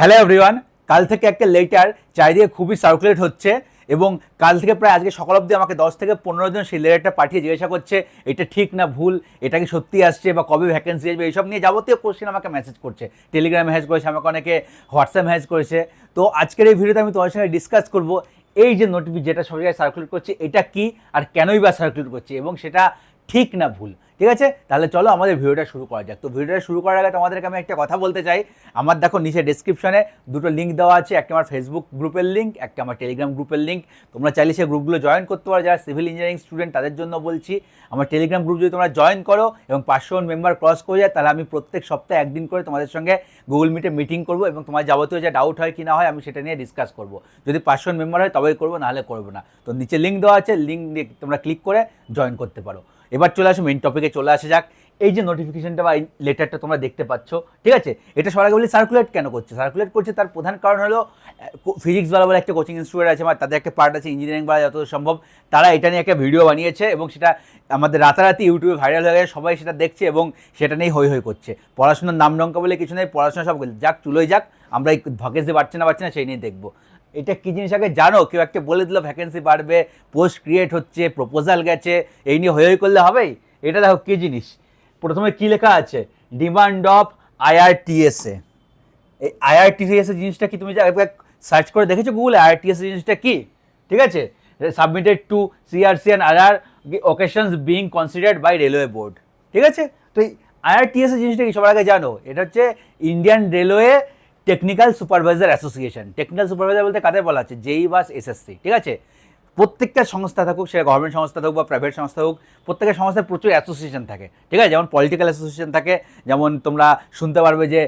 Hello everyone কাল থেকে একটা লেটার চারিদিকে খুবই সার্কুলেট হচ্ছে এবং কাল থেকে প্রায় আজকে সকাল অবধি আমাকে দশ থেকে পনেরো জন সেই লেটারটা পাঠিয়ে জিজ্ঞাসা করছে, এটা ঠিক না ভুল? এটা কি সত্যি আসছে বা কবে ভ্যাকেন্সি আসবে? এইসব নিয়ে যাবতীয় কোশ্চেন আমাকে মেসেজ করছে। টেলিগ্রামে মেসেজ করেছে, আমাকে অনেকে হোয়াটসঅ্যাপ মেসেজ করেছে। তো আজকের এই ভিডিওতে আমি তোমার সঙ্গে ডিসকাস করব, এই যে নোটিফিক যেটা সব জায়গায় সার্কুলেট করছে, এটা কি আর কেনই বা সার্কুলেট করছে এবং সেটা ঠিক না ভুল? ঠিক আছে? তাহলে চলো আমাদের ভিডিওটা শুরু করা যাক। তো ভিডিওটা শুরু করার আগে তোমাদেরকে আমি একটা কথা বলতে চাই। আমার দেখো নিচে ডিসক্রিপশনে দুটো লিঙ্ক দেওয়া আছে। একটা আমার ফেসবুক গ্রুপের লিঙ্ক একটা আমার টেলিগ্রাম গ্রুপের লিঙ্ক তোমরা চাইলে সেই গ্রুপগুলো জয়েন করতে পারো। যারা সিভিল ইঞ্জিনিয়ারিং স্টুডেন্ট তাদের জন্য বলছি, আমার টেলিগ্রাম গ্রুপ যদি তোমরা জয়েন করো এবং পাঁচশো মেম্বার ক্রস করে যায়, তাহলে আমি প্রত্যেক সপ্তাহে একদিন করে তোমাদের সঙ্গে গুগল মিটে মিটিং করব এবং তোমার যাবতীয় যে ডাউট হয় কি না হয়, আমি সেটা নিয়ে ডিসকাস করব। যদি পাঁচশো মেম্বার হয়, তবেই করব, নাহলে করব না। তো নিচে লিঙ্ক দেওয়া আছে লিঙ্ক তোমরা ক্লিক করে জয়েন করতে পারো। এবার চলে আসো মেন টপিকে চলে আসা যাক। এই যে নোটিফিকেশনটা বা এই লেটারটা তোমরা দেখতে পাচ্ছ, ঠিক আছে? এটা সবার বলি সার্কুলেট কেন করছে? সার্কুলেট করছে তার প্রধান কারণ হলো ফিজিক্সওয়ালা বলে একটা কোচিং ইনস্টিটিউট আছে আমার তাদের একটা পার্ট আছে ইঞ্জিনিয়ারিং বলা যত সম্ভব, তারা এটা নিয়ে একটা ভিডিও বানিয়েছে এবং সেটা আমাদের রাতারাতি ইউটিউবে ভাইরাল হয়ে গেছে, সবাই সেটা দেখছে এবং সেটা নিয়েই হই হই করছে। পড়াশোনার নাম ডঙ্কা বলে কিছু নেই, পড়াশোনা সব যাক চুলোই যাক, আমরা এই ভ্যাকেন্সি বাড়ছে না বাড়ছে না, সেই নিয়ে দেখব। এটা কী জিনিস আগে জানো? কেউ একটা বলে দিল ভ্যাকেন্সি বাড়বে পোস্ট ক্রিয়েট হচ্ছে প্রপোজাল গেছে, এই নিয়ে হয়ে করলে হবেই? এটা দেখো কী জিনিস? প্রথমে কী লেখা আছে? ডিমান্ড অফ আইআরটিএসএ এই আইআরটিএসএ জিনিসটা কি তুমি সার্চ করে দেখেছ গুগলে আইআরটিএস জিনিসটা কি? ঠিক আছে? Submitted to CRC and other occasions being considered by railway board ঠিক আছে? তো এই আইআরটিএস জিনিসটা কি সবার আগে জানো? এটা হচ্ছে Indian railway technical supervisor association technical supervisor বলতে কাদের বলা আছে? জেই বাস এসএসসি ঠিক আছে? প্রত্যেকটা সংস্থা থাকুক, সেটা গভর্নমেন্ট সংস্থা থাকুক বা প্রাইভেট সংস্থা হোক, প্রত্যেকটা সংস্থায় প্রচুর অ্যাসোসিয়েশন থাকে, ঠিক আছে? যেমন পলিটিক্যাল অ্যাসোসিয়েশন থাকে, যেমন তোমরা শুনতে পারবে যে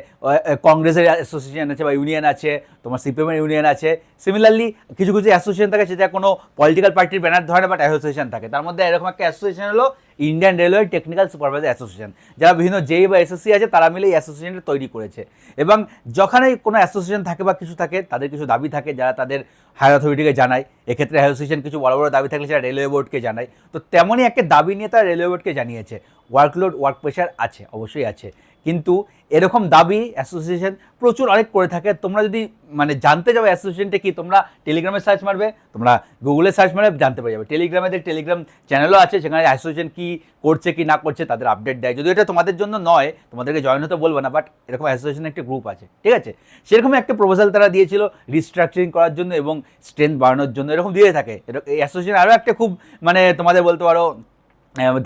কংগ্রেসের অ্যাসোসিয়েশন আছে বা ইউনিয়ন আছে, তোমার সিপিএমের ইউনিয়ন আছে। সিমিলারলি কিছু কিছু অ্যাসোসিয়েশন থাকে, সেটা কোনো পলিটিক্যাল পার্টির ব্যানার ধরে না বাট অ্যাসোসিয়েশন থাকে। তার মধ্যে এরকম একটা অ্যাসোসিয়েশন হলো Indian railway technical supervisor association যারা বিভিন্ন জেই বা এসএসসি আছে, তারা মিলে এই অ্যাসোসিয়েশনটা তৈরি করেছে। এবং যখনই কোনো অ্যাসোসিয়েশন থাকে বা কিছু থাকে, তাদের কিছু দাবি থাকে যারা তাদের হায়ার অথরিটিকে জানায়। এক্ষেত্রে অ্যাসোসিয়েশন কিছু বড় বড় দাবি থাকলে সেটা রেলওয়ে বোর্ডকে জানায়। তো তেমনই একটা দাবি নিয়ে তারা রেলওয়ে বোর্ডকে জানিয়েছে। ওয়ার্কলোড ওয়ার্ক প্রেশার আছে, অবশ্যই আছে। কিন্তু এরকম দাবি অ্যাসোসিয়েশন প্রচুর অনেক করে থাকে। তোমরা যদি মানে জানতে যাবে অ্যাসোসিয়েশনটা কি, তোমরা টেলিগ্রামে সার্চ মারবে, তোমরা গুগলে সার্চ মারবে, জানতে পেরে যাবে টেলিগ্রামেদের টেলিগ্রাম চ্যানেলও আছে, সেখানে অ্যাসোসিয়েশন কি করছে, কি না করছে, তাদের আপডেট দেয়। যদি এটা তোমাদের জন্য নয়, তোমাদেরকে জয়েন হতে বলব না বাট এরকম অ্যাসোসিয়েশন একটা গ্রুপ আছে। ঠিক আছে? সেরকম একটা প্রপোজাল তারা দিয়েছিল রিস্ট্রাকচারিং করার জন্য এবং স্ট্রেংথ বাড়ানোর জন্য। এরকম দিয়ে থাকে। এরকম- এই অ্যাসোসিয়েশন আরও একটা খুব মানে তোমাদের বলতে পারো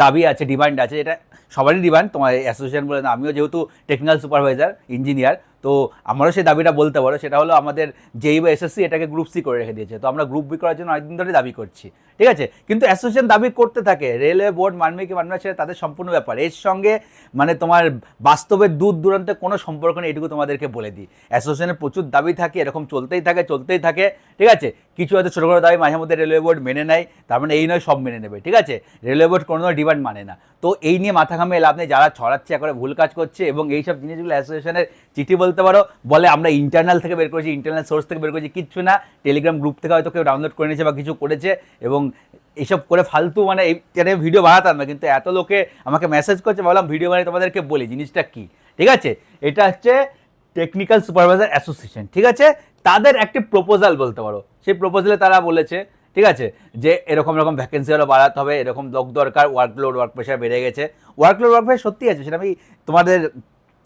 দাবি আছে ডিমান্ড আছে, এটা সবারই ডিমান্ড তোমার অ্যাসোসিয়েশন বলে না, আমিও যেহেতু টেকনিক্যাল সুপারভাইজার ইঞ্জিনিয়ার তো আমারও সেই দাবিটা বলতে পারো, সেটা হলো আমাদের জেই বা এসএসসি এটাকে গ্রুপ সি করে রেখে দিয়েছে। তো আমরা গ্রুপ বি করার জন্য অনেকদিন ধরে দাবি করছি। ঠিক আছে? কিন্তু অ্যাসোসিয়েশন দাবি করতে থাকে রেলওয়ে বোর্ড মানবে কি মানবে সেটা তাদের সম্পূর্ণ ব্যাপার। এর সঙ্গে মানে তোমার বাস্তবের দূর দূরান্তে কোনো সম্পর্ক নেই, এটুকু তোমাদেরকে বলে দিই। অ্যাসোসিয়েশনের প্রচুর দাবি থাকে, এরকম চলতেই থাকে চলতেই থাকে। ঠিক আছে? কিছু হয়তো ছোটো দাবি মাঝে মধ্যে রেলওয়ে বোর্ড মেনে নেয়, তার মানে এই নয়, সব মেনে নেবে। ঠিক আছে? রেলওয়ে বোর্ড কোনো ডিমান্ড মানে না। তো এই নিয়ে মাথা ঘামে লাভ নেই, যারা ছড়াচ্ছে করে ভুল কাজ করছে, এবং এই সব জিনিসগুলো অ্যাসোসিয়েশনের চিঠি বলতে পারো। বলে আমরা ইন্টারনাল থেকে বের করেছি ইন্টারনাল সোর্স থেকে বের করেছি, কিচ্ছু না। টেলিগ্রাম গ্রুপ থেকে হয়তো কেউ ডাউনলোড করে নিয়েছে বা কিছু করেছে এবং এইসব করে ফালতু মানে এই ভিডিও বানাতাম না। কিন্তু এত লোকে আমাকে মেসেজ করছে, ভাবলাম ভিডিও বানিয়ে তোমাদেরকে বলি, জিনিসটা কী? ঠিক আছে? এটা হচ্ছে টেকনিক্যাল সুপারভাইজার অ্যাসোসিয়েশন ঠিক আছে? তাদের একটি প্রপোজাল বলতে পারো। সেই প্রপোজালে তারা বলেছে, ঠিক আছে? যে এরকম এরকম ভ্যাকেন্সি হলো বাড়াতে হবে, এরকম লোক দরকার ওয়ার্কলোড ওয়ার্ক প্রেশার বেড়ে গেছে। ওয়ার্কলোড ওয়ার্ক প্রেশার সত্যি আছে, সেটা আমি তোমাদের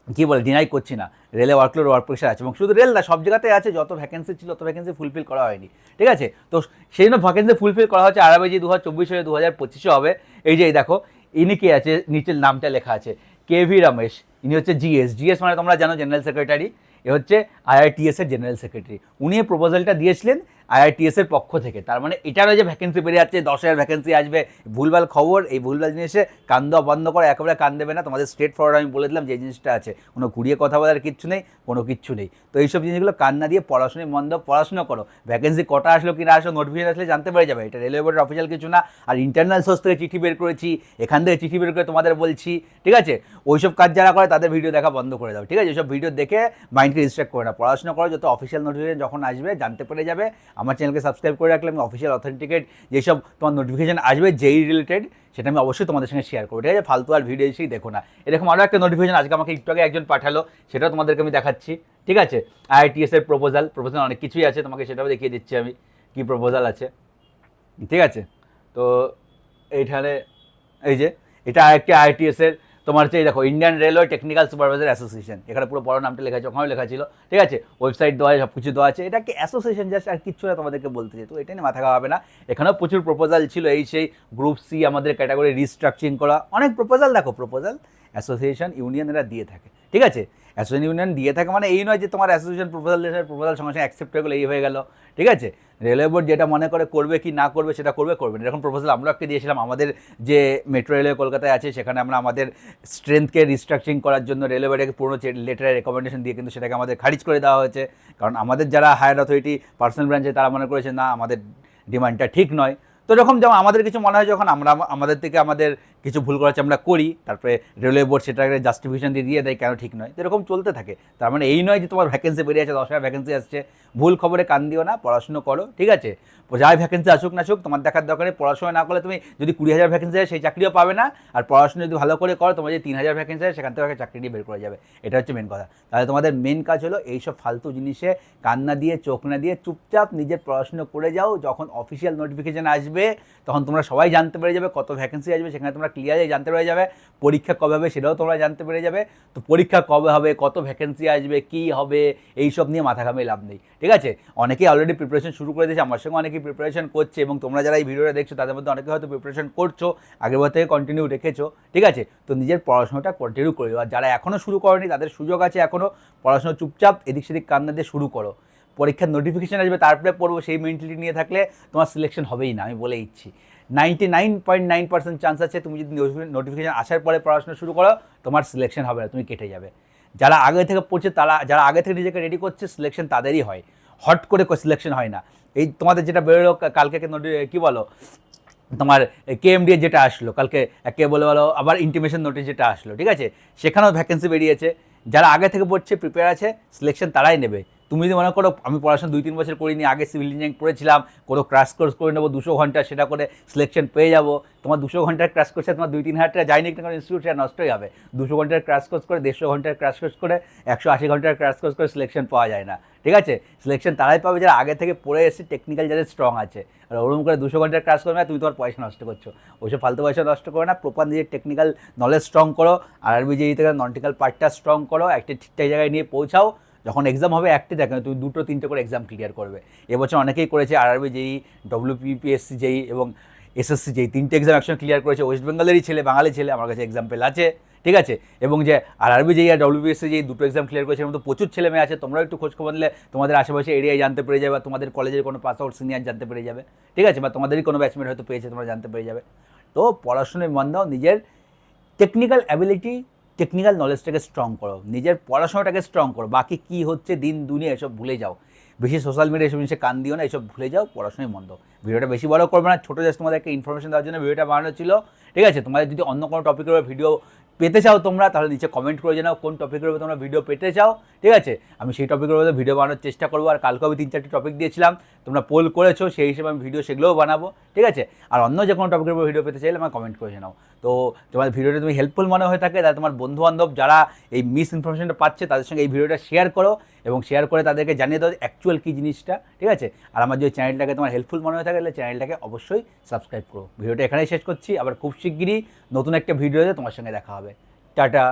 কি বলে ডিনাই করছি না। রেলে ওয়ার্কলোড ওয়ার্ক প্রেশার আছে। এবং শুধু রেল না, সব জায়গাতে আছে, যত ভ্যাকেন্সি ছিল, তত ভ্যাকেন্সি ফুলফিল করা হয়নি। ঠিক আছে? তো সেই জন্য ভ্যাকেন্সি ফুলফিল করা হচ্ছে আড়াই দু হাজার চব্বিশ হয়ে দু হাজার পঁচিশে হবে। এই যে দেখো, ইনি কে আছে? নিচের নামটা লেখা আছে। K V Ramesh. ইনি হচ্ছে জিএস জিএস মানে তোমরা জানো জেনারেল সেক্রেটারি এ হচ্ছে আইআরটিএস এর জেনারেল সেক্রেটারি উনি এই প্রপোজালটা দিয়েছিলেন আইআরটিএস এর পক্ষ থেকে। তার মানে এটারও যে ভ্যাকেন্সি বেরিয়ে যাচ্ছে, দশ হাজার ভ্যাকেন্সি আসবে, ভুলভাল খবর, এই ভুলভাল জিনিসে কান দেওয়া বন্ধ করে একেবারে কান দেবে না। তোমাদের স্ট্রেট ফরওয়ার্ড আমি বলে দিলাম যে জিনিসটা আছে। কোনো ঘুরিয়ে কথা বলার কিচ্ছু নেই, কোনো কিচ্ছু নেই। তো এইসব জিনিসগুলো কান না দিয়ে পড়াশোনায় মন দাও পড়াশোনা করো। ভ্যাকেন্সি কটা আসলো, কি না আসলো নোটিফিকেশন আসলে জানতে পেরে যাবে। এটা রেলওয়ে বোর্ডের অফিসিয়াল কিছু না। আর ইন্টারনাল সোর্স থেকে চিঠি বের করেছি, এখান থেকে চিঠি বের করে তোমাদের বলছি, ঠিক আছে? ওইসব কাজ যারা করে তাদের ভিডিও দেখা বন্ধ করে দাও, ঠিক আছে? ওইসব ভিডিও দেখে মাইন্ডকে ডিস্ট্রাক্ট করে না। পড়াশোনা করো, যত অফিসিয়াল নোটিফিকেশন যখন আসবে, জানতে পেরে যাবে। আমার চ্যানেলকে সাবস্ক্রাইব করে রাখলে আমি অফিসিয়াল অথেন্টিকেট যেসব তোমার নোটিফিকেশন আসবে, যেই রিলেটেড সেটা আমি অবশ্যই তোমাদের সঙ্গে শেয়ার করব। ঠিক আছে? ফালতু আর ভিডিও এসেই দেখো না। এরকম আরও একটা নোটিফিকেশন আজকে আমাকে একটু আগে একজন পাঠালো, সেটাও তোমাদেরকে আমি দেখাচ্ছি। ঠিক আছে? আইআইটিএস এর প্রপোজাল প্রপোজাল অনেক কিছুই আছে, তোমাকে সেটাও দেখিয়ে দিচ্ছি আমি কি প্রপোজাল আছে। ঠিক আছে? তো এইখানে এই যে, এটা আরেকটি আইটিএস এর তোমার হচ্ছে এই দেখো Indian railway technical supervisor association এখানে পুরো বড় নামটা লেখা আছে, ওখানেও লেখা ছিল। ঠিক আছে? ওয়েবসাইট দেওয়া সব কিছু দেওয়া আছে। এটা কি অ্যাসোসিয়েশন জাস্ট আর কিচ্ছু না তোমাদেরকে বলতে চাই। তো এটা নিয়ে মাথা খাওয়া হবে না। এখানেও প্রচুর প্রপোজাল ছিল এই সেই গ্রুপ সি আমাদের ক্যাটাগরি রিস্ট্রাকচারিং করা। অনেক প্রপোজাল দেখো প্রপোজাল অ্যাসোসিয়েশন ইউনিয়ন এরা দিয়ে থাকে। ঠিক আছে? অ্যাসোসিয়েশন ইউনিয়ন দিয়ে থাকে মানে এই নয় যে তোমার অ্যাসোসিয়েশন প্রপোজাল দিয়েছে প্রপোজাল সঙ্গে সঙ্গে অ্যাকসেপ্ট হয়ে গেলো, এই হয়ে গেল। ঠিক আছে? রেলওয়ে বোর্ড যেটা মনে করে করবে কি না করবে সেটা করবে করবে না। এরকম প্রপোজাল আমরা একটা দিয়েছিলাম। আমাদের যে মেট্রো রেলওয়ে কলকাতায় আছে, সেখানে আমরা আমাদের স্ট্রেংথকে রিস্ট্রাকচারিং করার জন্য রেলওয়ে বোর্ডকে পুরো লেটারের রেকমেন্ডেশন দিয়ে কিন্তু সেটাকে আমাদের খারিজ করে দেওয়া হয়েছে। কারণ আমাদের যারা হায়ার অথরিটি পার্সোনাল ব্রাঞ্চে তারা মনে করেছে, না, আমাদের ডিমান্ডটা ঠিক নয়। তো এরকম যেমন আমাদের কিছু মনে হয়, যখন আমরা, আমাদের থেকে আমাদের কিছু ভুল করেছে আমরা করি, তারপরে রেলওয়ে বোর্ড সেটাকে জাস্টিফিকেশন দিয়ে দিয়ে দেয়, কেন ঠিক নয়? এরকম চলতে থাকে। তার মানে এই নয় যে তোমার ভ্যাকেন্সি বেরিয়ে আছে, দশ হাজার ভ্যাকেন্সি আসছে। ভুল খবরে কান দিও না, পড়াশুনো করো, ঠিক আছে? যাই ভ্যাকেন্সি আসুক না আসুক, তোমার দেখার দরকারে পড়াশোনা না করলে তুমি যদি কুড়ি হাজার ভ্যাকেন্সি আছে সেই চাকরিও পাবে না। আর পড়াশোনা যদি ভালো করে করো, তোমার যে তিন হাজার ভ্যাকেন্সি আছে সেখান থেকে একটা চাকরি নিয়ে বের করে যাবে। এটা হচ্ছে মেন কথা। তাহলে তোমাদের মেন কাজ হলো এইসব ফালতু জিনিসে কান্না দিয়ে, চোখ না দিয়ে চুপচাপ নিজের পড়াশুনো করে যাও। যখন অফিসিয়াল নোটিফিকেশান আসবে, তখন তোমরা সবাই জানতে পেরে যাবে কত ভ্যাকেন্সি আসবে, সেখানে তোমরা ক্লিয়ারলি জানতে পেরে যাবে, পরীক্ষা কবে হবে সেটাও তোমরা জানতে পেরে যাবে। তো পরীক্ষা কবে হবে, কত ভ্যাকেন্সি আসবে, কী হবে, এইসব নিয়ে মাথা ঘামিয়ে লাভ নেই, ঠিক আছে? অনেকেই অলরেডি প্রিপারেশন শুরু করে দিয়েছে, আমার সঙ্গে অনেকেই প্রিপারেশন করছে এবং তোমরা যারা এই ভিডিওটা দেখছ, তাদের মধ্যে অনেকে হয়তো প্রিপারেশন করছ আগের বার থেকে কন্টিনিউ রেখেছো, ঠিক আছে? তো নিজের পড়াশোনাটা কন্টিনিউ করে আর যারা এখনও শুরু করেনি, তাদের সুযোগ আছে এখনও পড়াশোনা চুপচাপ, এদিক সেদিক কান্না দিয়ে শুরু করো। পরীক্ষার নোটিফিকেশান আসবে, তারপরে পড়ব, সেই মেন্টালিটি নিয়ে থাকলে তোমার সিলেকশন হবেই না, আমি বলে দিচ্ছি। Ninety nine point nine percent chance আছে তুমি যদি নোটিফিকেশান আসার পরে পড়াশোনা শুরু করো, তোমার সিলেকশন হবে না, তুমি কেটে যাবে। যারা আগে থেকে পড়ছে তারা যারা আগে থেকে নিজেকে রেডি করছে সিলেকশন তাদেরই হয়। হট করে সিলেকশন হয় না। এই তোমাদের যেটা বেরোলো কালকে কী বলো? তোমার কেএমডি যেটা আসলো, কালকে কে বলে বলো, আবার ইন্টিমেশন নোটিশ যেটা আসলো, ঠিক আছে? সেখানেও ভ্যাকেন্সি বেরিয়েছে। যারা আগে থেকে পড়ছে প্রিপেয়ার আছে সিলেকশন তারাই নেবে। তুমি যদি মনে করো, আমি পড়াশোনা দুই, তিন বছর করিনি, আগে সিভিল ইঞ্জিনিয়ারিং পড়েছিলাম, কোনো ক্রাশ কোর্স করে নেব দুশো ঘণ্টা, সেটা করে সিলেকশন পেয়ে যাব। তোমার দুশো ঘণ্টার ক্রাশ কোর্সে তোমার দুই, তিন হাজার টাকা যায়নি কোনো ইনস্টিটিউট সেটা নষ্টই হবে। দুশো ঘণ্টার ক্রাশ কোর্স করে, দেড়শো ঘণ্টার ক্রাশ কোর্স করে, একশো আশি ঘণ্টার ক্রাশ কোর্স করে সিলেকশন পাওয়া যায় না। ঠিক আছে? সিলেকশন তারাই পাবে যারা আগে থেকে পড়ে এসে টেকনিক্যাল যাদের স্ট্রং আছে। আর ওরকম করে দুশো ঘণ্টার ক্লাস করবে না তুমি তোমার পয়সা নষ্ট করছ। ওইসব ফালতু পয়সা নষ্ট করো না প্রপার নিজের টেকনিক্যাল নলেজ স্ট্রং করো আর আরবি যেই থেকে নটিক্যাল পার্টটা স্ট্রং করো, একটা ঠিকঠাক জায়গায় নিয়ে পৌঁছাও। যখন এক্সাম হবে একটি দেখো তুমি দুটো, তিনটে করে এক্সাম ক্লিয়ার করবে। এবছর অনেকেই করেছে আর আরবি যেই ডব্লিউপিপিএসসি যেই এবং এসএসসি যেই, তিনটে এক্সাম একসঙ্গে ক্লিয়ার করেছে। ওয়েস্ট বেঙ্গলেরই ছেলে বাঙালি ছেলে, আমার কাছে এক্সাম্পল আছে, ঠিক আছে? এবং যে আর আরবি যেই আর ডব্লিউবিএসসি যেই, দুটো এক্সাম ক্লিয়ার করেছে এর মধ্যে প্রচুর ছেলে মেয়ে আছে, তোমরাও একটু খোঁজ খবর নিলে, তোমাদের আশেপাশে এরিয়ায় জানতে পেরে যাবে বা তোমাদের কলেজের কোনো পাস আউট সিনিয়র জানতে পেরে যাবে, ঠিক আছে? বা তোমাদেরই কোনো ব্যাচমেট হয়তো পেয়েছে, তোমরা জানতে পেরে যাবে। তো পড়াশোনায় মন দাও, নিজের টেকনিক্যাল অ্যাবিলিটি টেকনিক্যাল নলেজটাকে স্ট্রং করো, নিজের পড়াশোনাটাকে স্ট্রং করো, বাকি কি হচ্ছে দিন দুনিয়া এসব ভুলে যাও। বেশি সোশ্যাল মিডিয়া এসব জিনিসে কান দিও না, এসব ভুলে যাও পড়াশোনায় মন্দ ভিডিওটা বেশি বড় করবে না, ছোটো জাস্ট তোমাদেরকে ইনফরমেশন দেওয়ার জন্য ভিডিওটা বানানো ছিল। ঠিক আছে, তোমাদের যদি অন্য কোনো টপিকের ভিডিও পেতে চাও তোমরা, তাহলে নিচে কমেন্ট করে জানাও কোন টপিকের উপরে তোমরা ভিডিও পেতে চাও, ঠিক আছে? আমি সেই টপিকের উপরে ভিডিও বানানোর চেষ্টা করব, আর কালকে আমি তিন চারটি টপিক দিয়েছিলাম, তোমরা পোল করেছ, সেই হিসেবে আমি ভিডিও সেগুলোও বানাবো, ঠিক আছে? আর অন্য যে কোনো টপিকের উপর ভিডিও পেতে চাইলে আমার কমেন্ট করে জানাও। তো তোমার ভিডিওটা তুমি হেল্পফুল মনে হয়ে থাকে, তাহলে তোমার বন্ধুবান্ধব যারা এই মিস ইনফরমেশনটা পাচ্ছে, তাদের সঙ্গে এই ভিডিওটা শেয়ার করো এবং শেয়ার করে তাদেরকে জানিয়ে দাও অ্যাকচুয়াল কী জিনিসটা, ঠিক আছে? আর আমার যদি চ্যানেলটাকে তোমার হেল্পফুল মনে হয়ে থাকে, তাহলে চ্যানেলটাকে অবশ্যই সাবস্ক্রাইব করো। ভিডিওটা এখানেই শেষ করছি। আবার খুব শিগগিরই নতুন একটা ভিডিওতে তোমার সঙ্গে দেখা হবে। টাটা!